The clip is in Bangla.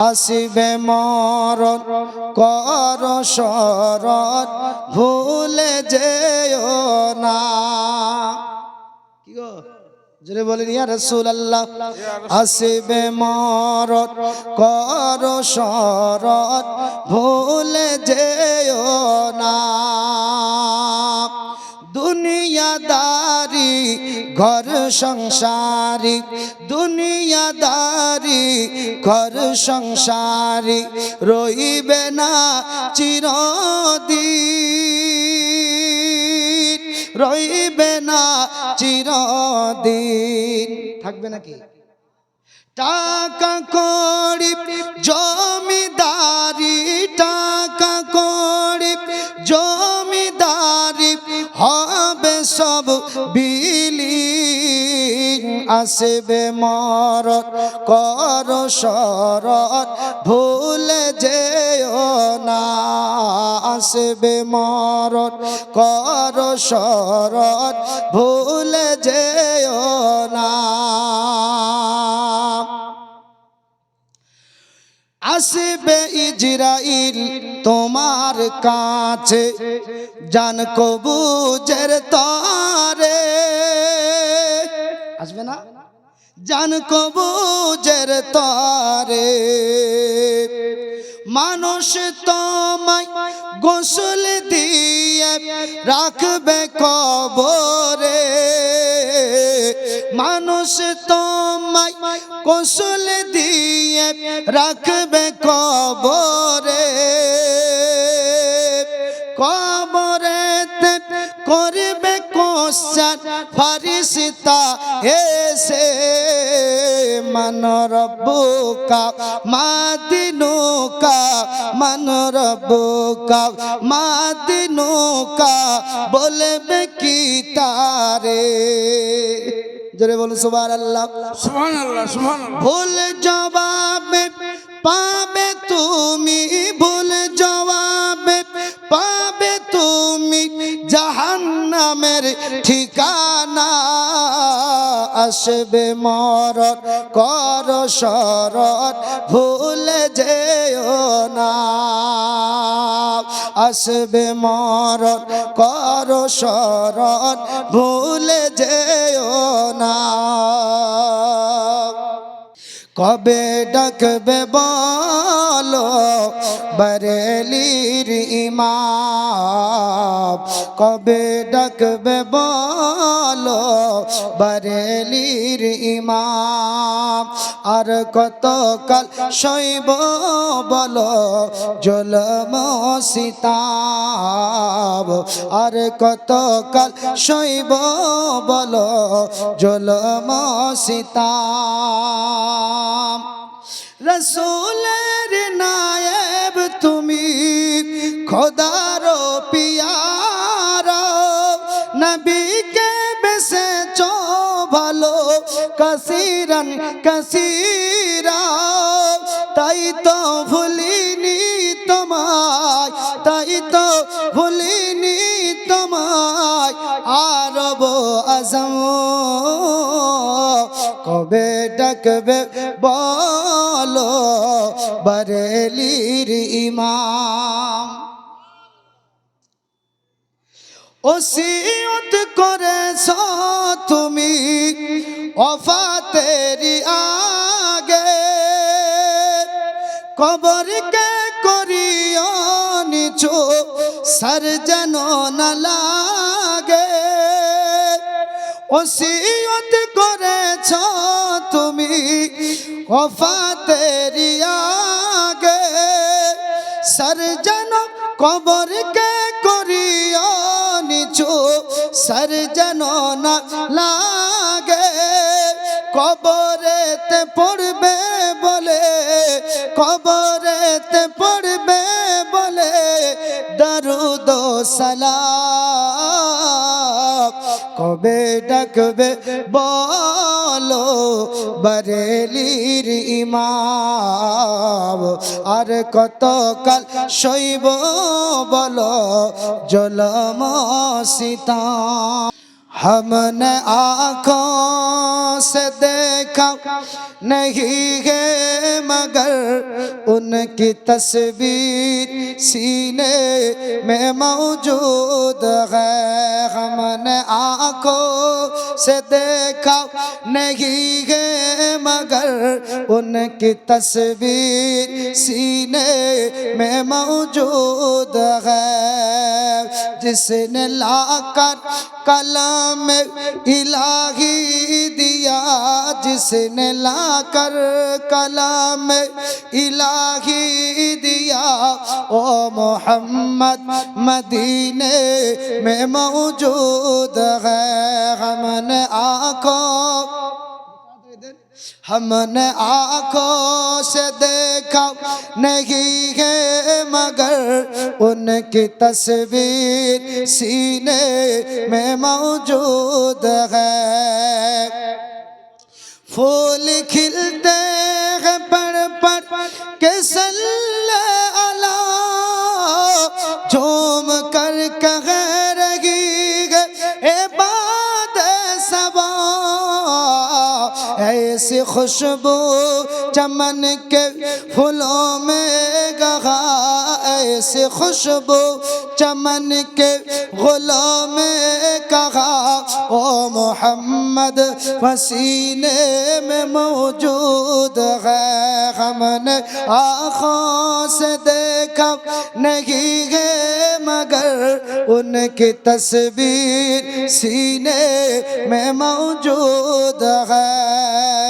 আসিবে মরণ, কর শরণ, ভুলে যেও না। কি গো? জোরে বলেন, ইয়া রাসূলুল্লাহ, আসিবে মরণ, কর শরণ, ভুলে যেও না। দুনিয়াদারি, ঘর সংসারি। দুনিয়াদারি, ঘর সংসারি, রইবে না চিরদিন। রইবে না চিরদিন। থাকবে নাকি? টাকা কড়ি, জমিদারি, টাকা কড়ি, জমিদারি হবে সব বিলি আসবে মরত কর শরত ভুলে যেও না। আসবে মরত কর শরত ভুলে যেও না। আসবে ইজরাইল তোমার কাছে। জান কবুজের তরে। আসবে না? জান কবুজের তরে। মানুষ তোমায় গোসল দিয়ে রাখবে কবরে। মানুষ তোমায় গোসল দিয়ে রাখবে কবরে। কবরেতে করবে কোশ্চান ফারিস্তা এসে মান রব্বুকা মাদিনুকা মান রব্বুকা মাদিনুকা বলবে কি তারে? জোরে বলুন সুবহানাল্লাহ। সুবহানাল্লাহ সুবহানাল্লাহ। ভুল জবাবে পাবে তুমি ভুল জবাবে পাবে তুমি জাহান্নামের ঠিকানা। আসবে মরণ কর শরণ ভুলে যেও না। আসবে মরণ কর শরণ ভুলে যেও না। কবে ডাকবে বলো? বরেলির ইমাম। কবে ডাকবে বলো? বরেলির ইমাম। আর কত কাল শৈব বলো? জলম সীতাব। আর কত কাল শৈব বলো? জলম সীতাম রসুলের নায়েব তুমি, খোদার পিয়ার। বেসে চো ভালো, কসিরন কসিরা। তাই তো ভুলিনি তোমায়, তাই তো ভুলিনি তোমায়। আরব আজম কবে ডাকবে বলো, বরেলির ইমাম। ওসিয়ত করেছ তুমি অফাতেরি আগে। কবরকে করিও নিচু, সর যেন না লাগে। ওসিয়ত করেছ তুমি অফাতেরি আগে। সর যেন কবরকে করিও নিচু সর যেন না লাগে। কবরেতে পড়বে বলে, কবরেতে পড়বে বলে, দরুদ সালাম। কবে ডাকবে বলো? বরেলির ইমাম। আর কতকাল সইব বলো? জলম সীতা। ہم نے آنکھوں سے دیکھا نہیں ہے، مگر ان کی تصویر سینے میں موجود ہے۔ ہم نے آنکھوں سے دیکھا نہیں ہے، مگر ان کی تصویر سینے میں موجود ہے۔ جس نے لا کر کلام نام الہی دیا جس نے لا کر کلام الہی دیا۔ او محمد، مدینے میں موجود ہے، ہم نے آنکھوں ہم نے آنکھوں سے دیکھا نہیں ہے، مگر ان کی تصویر سینے میں موجود ہے۔ پھول کھلتے ہیں پڑ پڑ کے سل اللہ جھوم کر کہ खुशबू चमन के फूलों में गहा ऐसी खुशबू चमन के गुलों में कहा ओ मोहम्मद पसीने में मौजूद है हमने आँखों से देखा नहीं है मगर उनकी तस्वीर सीने में मौजूद है